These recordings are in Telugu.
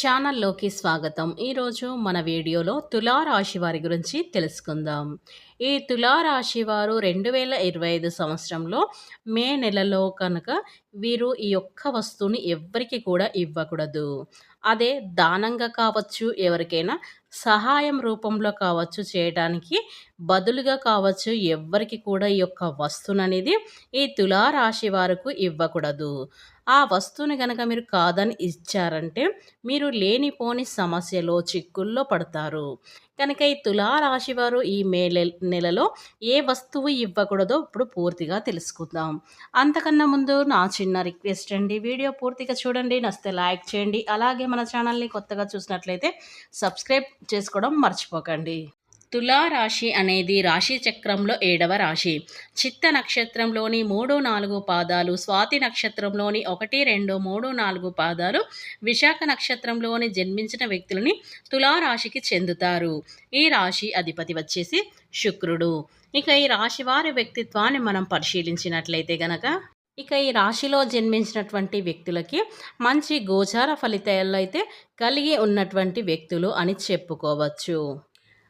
ఛానల్లోకి స్వాగతం. ఈరోజు మన వీడియోలో తులారాశి వారి గురించి తెలుసుకుందాం. ఈ తులారాశి వారు రెండు వేల ఇరవై ఐదు సంవత్సరంలో మే నెలలో కనుక వీరు ఈ ఒక్క వస్తువుని ఎవ్వరికి కూడా ఇవ్వకూడదు. అదే దానంగా కావచ్చు ఎవరికైనా సహాయం రూపంలో కావచ్చు చేయడానికి బదులుగా కావచ్చు ఎవ్వరికి కూడా ఈ యొక్క వస్తువుననేది ఈ తులారాశి వారికి ఇవ్వకూడదు. ఆ వస్తువుని కనుక మీరు కాదని ఇచ్చారంటే మీరు లేనిపోని సమస్యలో చిక్కుల్లో పడతారు. కనుక ఈ తులారాశి వారు ఈ మే నెలలో ఏ వస్తువు ఇవ్వకూడదో ఇప్పుడు పూర్తిగా తెలుసుకుందాం. అంతకన్నా ముందు నా చిన్న రిక్వెస్ట్ అండి. వీడియో పూర్తిగా చూడండి నస్తే లైక్ చేయండి. అలాగే మన ఛానల్ని కొత్తగా చూసినట్లయితే సబ్స్క్రైబ్ చేసుకోవడం మర్చిపోకండి. తులారాశి అనేది రాశి చక్రంలో ఏడవ రాశి. చిత్త నక్షత్రంలోని మూడు నాలుగు పాదాలు స్వాతి నక్షత్రంలోని ఒకటి రెండు మూడు నాలుగు పాదాలు విశాఖ నక్షత్రంలోని జన్మించిన వ్యక్తులని తులారాశికి చెందుతారు. ఈ రాశి అధిపతి వచ్చేసి శుక్రుడు. ఇక ఈ రాశి వారి వ్యక్తిత్వాన్ని మనం పరిశీలించినట్లయితే గనక ఇక ఈ రాశిలో జన్మించినటువంటి వ్యక్తులకి మంచి గోచార ఫలితాలు అయితే కలిగి ఉన్నటువంటి వ్యక్తులు అని చెప్పుకోవచ్చు.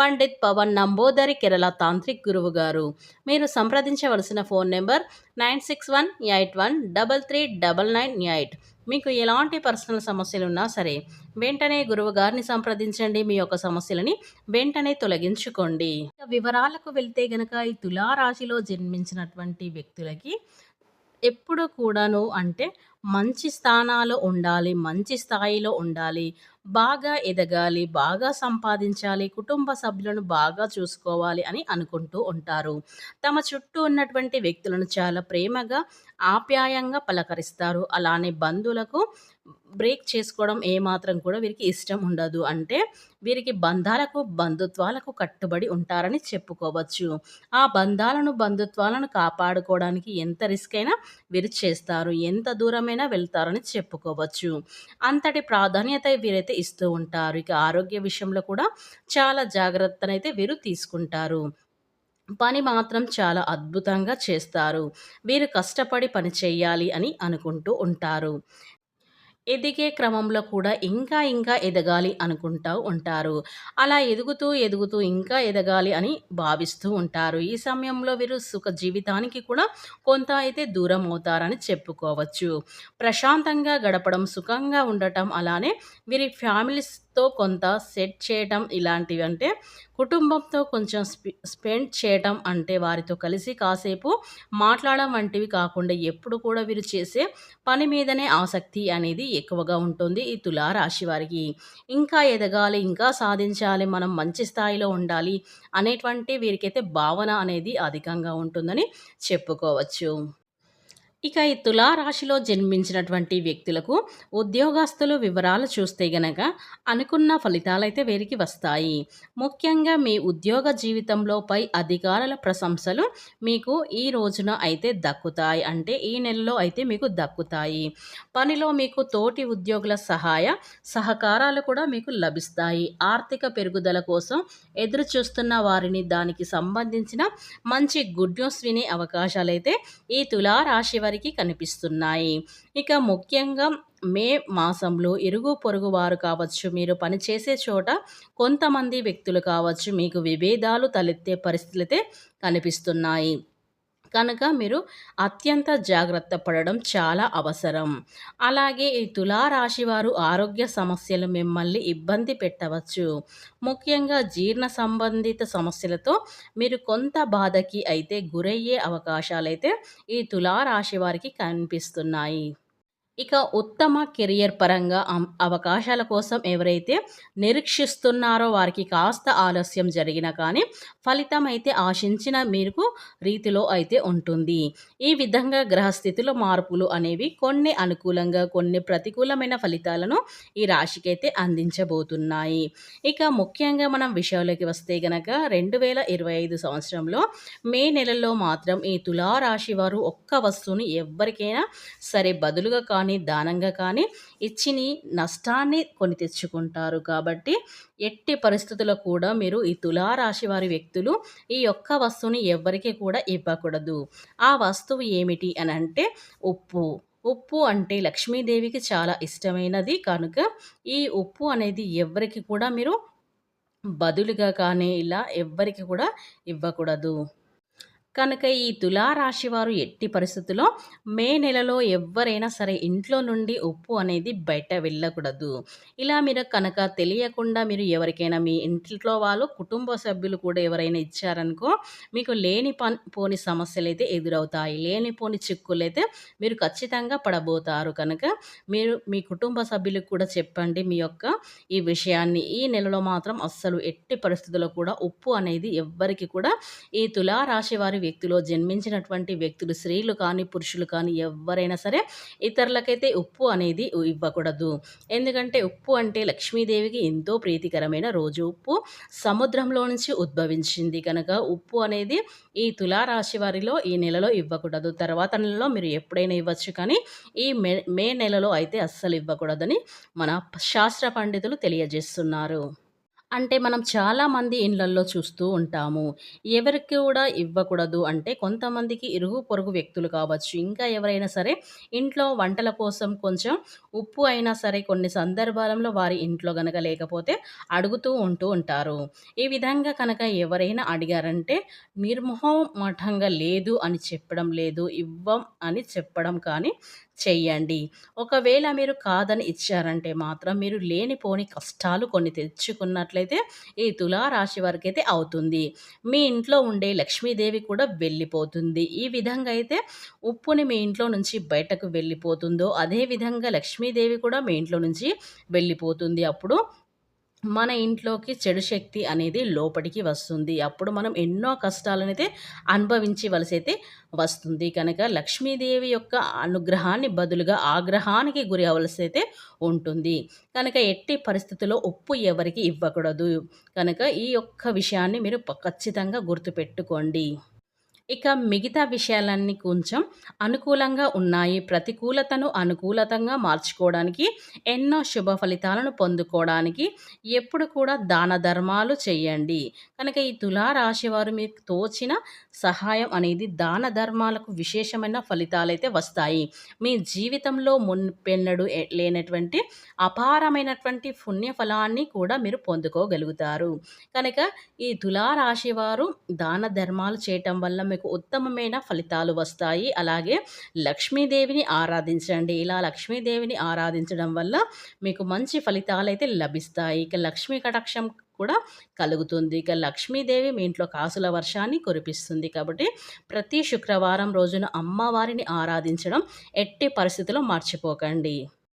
పండిత్ పవన్ నంబోదరి కేరళ తాంత్రిక్ గురువు గారు. మీరు సంప్రదించవలసిన phone number nine six one eight one double three double nine eight. మీకు ఎలాంటి పర్సనల్ సమస్యలు ఉన్నా సరే వెంటనే గురువు గారిని సంప్రదించండి. మీ యొక్క సమస్యలని వెంటనే తొలగించుకోండి. వివరాలకు వెళ్తే గనక ఈ తులారాశిలో జన్మించినటువంటి వ్యక్తులకి ఎప్పుడు కూడాను అంటే మంచి స్థానాలు ఉండాలి మంచి స్థాయిలో ఉండాలి బాగా ఎదగాలి బాగా సంపాదించాలి కుటుంబ సభ్యులను బాగా చూసుకోవాలి అని అనుకుంటూ ఉంటారు. తమ చుట్టూ ఉన్నటువంటి వ్యక్తులను చాలా ప్రేమగా ఆప్యాయంగా పలకరిస్తారు. అలానే బంధువులకు బ్రేక్ చేసుకోవడం ఏమాత్రం కూడా వీరికి ఇష్టం ఉండదు. అంటే వీరికి బంధాలకు బంధుత్వాలకు కట్టుబడి ఉంటారని చెప్పుకోవచ్చు. ఆ బంధాలను బంధుత్వాలను కాపాడుకోవడానికి ఎంత రిస్క్ అయినా వీరు చేస్తారు. ఎంత దూరమైనా వెళ్తారని చెప్పుకోవచ్చు. అంతటి ప్రాధాన్యత వీరైతే ఇస్తూ ఉంటారు. ఇక ఆరోగ్య విషయంలో కూడా చాలా జాగ్రత్తనైతే వీరు తీసుకుంటారు. పని మాత్రం చాలా అద్భుతంగా చేస్తారు. వీరు కష్టపడి పని చేయాలి అని అనుకుంటూ ఉంటారు. ఎదిగే క్రమంలో కూడా ఇంకా ఇంకా ఎదగాలి అనుకుంటూ ఉంటారు. అలా ఎదుగుతూ ఎదుగుతూ ఇంకా ఎదగాలి అని భావిస్తూ ఉంటారు. ఈ సమయంలో వీరు సుఖ జీవితానికి కూడా కొంత అయితే దూరం అవుతారని చెప్పుకోవచ్చు. ప్రశాంతంగా గడపడం సుఖంగా ఉండటం అలానే వీరి ఫ్యామిలీస్ ఫ్రెండ్స్తో కొంత సెట్ చేయటం ఇలాంటివి అంటే కుటుంబంతో కొంచెం స్పెండ్ చేయటం అంటే వారితో కలిసి కాసేపు మాట్లాడడం వంటివి కాకుండా ఎప్పుడు కూడా వీరు చేసే పని మీదనే ఆసక్తి అనేది ఎక్కువగా ఉంటుంది ఈ తులారాశి వారికి. ఇంకా ఎదగాలి ఇంకా సాధించాలి మనం మంచి స్థాయిలో ఉండాలి అనేటువంటి వీరికైతే భావన అనేది అధికంగా ఉంటుందని చెప్పుకోవచ్చు. ఇక ఈ తులారాశిలో జన్మించినటువంటి వ్యక్తులకు ఉద్యోగస్తులు వివరాలు చూస్తే గనక అనుకున్న ఫలితాలైతే వీరికి వస్తాయి. ముఖ్యంగా మీ ఉద్యోగ జీవితంలో పై అధికారుల ప్రశంసలు మీకు ఈ రోజున అయితే దక్కుతాయి. అంటే ఈ నెలలో అయితే మీకు దక్కుతాయి. పనిలో మీకు తోటి ఉద్యోగుల సహాయ సహకారాలు కూడా మీకు లభిస్తాయి. ఆర్థిక పెరుగుదల కోసం ఎదురు చూస్తున్న వారిని దానికి సంబంధించిన మంచి గుడ్ న్యూస్ వినే అవకాశాలైతే ఈ తులారాశి వారికి కనిపిస్తున్నాయి. ఇక ముఖ్యంగా మే మాసంలో ఇరుగు పొరుగు వారు కావచ్చు మీరు పనిచేసే చోట కొంతమంది వ్యక్తులు కావచ్చు మీకు విభేదాలు తలెత్తే పరిస్థితులైతే కనిపిస్తున్నాయి. కనుక మీరు అత్యంత జాగ్రత్త పడడం చాలా అవసరం. అలాగే ఈ తులారాశి వారు ఆరోగ్య సమస్యలు మిమ్మల్ని ఇబ్బంది పెట్టవచ్చు. ముఖ్యంగా జీర్ణ సంబంధిత సమస్యలతో మీరు కొంత బాధకి అయితే గురయ్యే అవకాశాలైతే ఈ తులారాశి వారికి కనిపిస్తున్నాయి. ఇక ఉత్తమ కెరియర్ పరంగా అవకాశాల కోసం ఎవరైతే నిరీక్షిస్తున్నారో వారికి కాస్త ఆలస్యం జరిగినా కానీ ఫలితం అయితే ఆశించిన మేరకు రీతిలో అయితే ఉంటుంది. ఈ విధంగా గ్రహస్థితిలో మార్పులు అనేవి కొన్ని అనుకూలంగా కొన్ని ప్రతికూలమైన ఫలితాలను ఈ రాశికి అయితే అందించబోతున్నాయి. ఇక ముఖ్యంగా మనం విషయంలోకి వస్తే గనక రెండు వేల ఇరవై ఐదు సంవత్సరంలో మే నెలలో మాత్రం ఈ తులారాశి వారు ఒక్క వస్తువుని ఎవరికైనా సరే బదులుగా కానీ దానంగా కానీ ఇచ్చిని నష్టాన్ని కొని తెచ్చుకుంటారు. కాబట్టి ఎట్టి పరిస్థితుల్లో కూడా మీరు ఈ తులారాశి వారి వ్యక్తులు ఈ యొక్క వస్తువుని ఎవ్వరికి కూడా ఇవ్వకూడదు. ఆ వస్తువు ఏమిటి అని అంటే ఉప్పు. ఉప్పు అంటే లక్ష్మీదేవికి చాలా ఇష్టమైనది. కనుక ఈ ఉప్పు అనేది ఎవరికి కూడా మీరు బదులుగా కానీ ఇలా ఎవ్వరికి కూడా ఇవ్వకూడదు. కనుక ఈ తులారాశి వారు ఎట్టి పరిస్థితుల్లో మే నెలలో ఎవరైనా సరే ఇంట్లో నుండి ఉప్పు అనేది బయట వెళ్ళకూడదు. ఇలా మీరు కనుక తెలియకుండా మీరు ఎవరికైనా మీ ఇంట్లో వాళ్ళు కుటుంబ సభ్యులు కూడా ఎవరైనా ఇచ్చారనుకో మీకు లేని పని పోని సమస్యలు అయితే ఎదురవుతాయి. లేనిపోని చిక్కులు అయితే మీరు ఖచ్చితంగా పడబోతారు. కనుక మీరు మీ కుటుంబ సభ్యులకు కూడా చెప్పండి మీ యొక్క ఈ విషయాన్ని. ఈ నెలలో మాత్రం అస్సలు ఎట్టి పరిస్థితుల్లో కూడా ఉప్పు అనేది ఎవ్వరికి కూడా ఈ తులారాశి వారి వ్యక్తిలో జన్మించినటువంటి వ్యక్తులు స్త్రీలు కానీ పురుషులు కానీ ఎవరైనా సరే ఇతరులకైతే ఉప్పు అనేది ఇవ్వకూడదు. ఎందుకంటే ఉప్పు అంటే లక్ష్మీదేవికి ఎంతో ప్రీతికరమైన రోజు. ఉప్పు సముద్రంలో నుంచి ఉద్భవించింది కనుక ఉప్పు అనేది ఈ తులారాశి వారిలో ఈ నెలలో ఇవ్వకూడదు. తర్వాత నెలలో మీరు ఎప్పుడైనా ఇవ్వచ్చు కానీ ఈ మే మే నెలలో అయితే అస్సలు ఇవ్వకూడదని మన శాస్త్ర పండితులు తెలియజేస్తున్నారు. అంటే మనం చాలామంది ఇండ్లల్లో చూస్తూ ఉంటాము. ఎవరికి కూడా ఇవ్వకూడదు అంటే కొంతమందికి ఇరుగు పొరుగు వ్యక్తులు కావచ్చు. ఇంకా ఎవరైనా సరే ఇంట్లో వంటల కోసం కొంచెం ఉప్పు అయినా సరే కొన్ని సందర్భాలలో వారి ఇంట్లో గనక లేకపోతే అడుగుతూ ఉంటూ ఉంటారు. ఈ విధంగా కనుక ఎవరైనా అడిగారంటే నిర్మోహం మఠంగా లేదు అని చెప్పడం లేదు ఇవ్వం అని చెప్పడం కానీ చెయ్యండి. ఒకవేళ మీరు కాదని ఇచ్చారంటే మాత్రం మీరు లేనిపోని కష్టాలు కొన్ని తెచ్చుకున్నట్లయితే ఈ తులారాశి వారికి అయితే అవుతుంది. మీ ఇంట్లో ఉండే లక్ష్మీదేవి కూడా వెళ్ళిపోతుంది. ఈ విధంగా అయితే ఉప్పుని మీ ఇంట్లో నుంచి బయటకు వెళ్ళిపోతుందో అదేవిధంగా లక్ష్మీదేవి కూడా మీ ఇంట్లో నుంచి వెళ్ళిపోతుంది. అప్పుడు మన ఇంట్లోకి చెడు శక్తి అనేది లోపలికి వస్తుంది. అప్పుడు మనం ఎన్నో కష్టాలనైతే అనుభవించవలసి అయితే వస్తుంది. కనుక లక్ష్మీదేవి యొక్క అనుగ్రహాన్ని బదులుగా ఆగ్రహానికి గురి అవ్వలసి అయితే ఉంటుంది. కనుక ఎట్టి పరిస్థితుల్లో ఉప్పు ఎవరికి ఇవ్వకూడదు. కనుక ఈ యొక్క విషయాన్ని మీరు ఖచ్చితంగా గుర్తుపెట్టుకోండి. ఇక మిగతా విషయాలన్నీ కొంచెం అనుకూలంగా ఉన్నాయి. ప్రతికూలతను అనుకూలతంగా మార్చుకోవడానికి ఎన్నో శుభ ఫలితాలను పొందుకోవడానికి ఎప్పుడు కూడా దాన ధర్మాలు చేయండి. కనుక ఈ తులారాశి వారు మీకు తోచిన సహాయం అనేది దాన ధర్మాలకు విశేషమైన ఫలితాలు అయితే వస్తాయి. మీ జీవితంలో మున్పెన్నడు లేనటువంటి అపారమైనటువంటి పుణ్యఫలాన్ని కూడా మీరు పొందుకోగలుగుతారు. కనుక ఈ తులారాశి వారు దాన ధర్మాలు చేయటం వల్ల మీకు మీకు ఉత్తమమైన ఫలితాలు వస్తాయి. అలాగే లక్ష్మీదేవిని ఆరాధించండి. ఇలా లక్ష్మీదేవిని ఆరాధించడం వల్ల మీకు మంచి ఫలితాలు అయితే లభిస్తాయి. ఇక లక్ష్మీ కటాక్షం కూడా కలుగుతుంది. ఇక లక్ష్మీదేవి మీ ఇంట్లో కాసుల వర్షాన్ని కురిపిస్తుంది కాబట్టి ప్రతి శుక్రవారం రోజున అమ్మవారిని ఆరాధించడం ఎట్టి పరిస్థితిలో మర్చిపోకండి.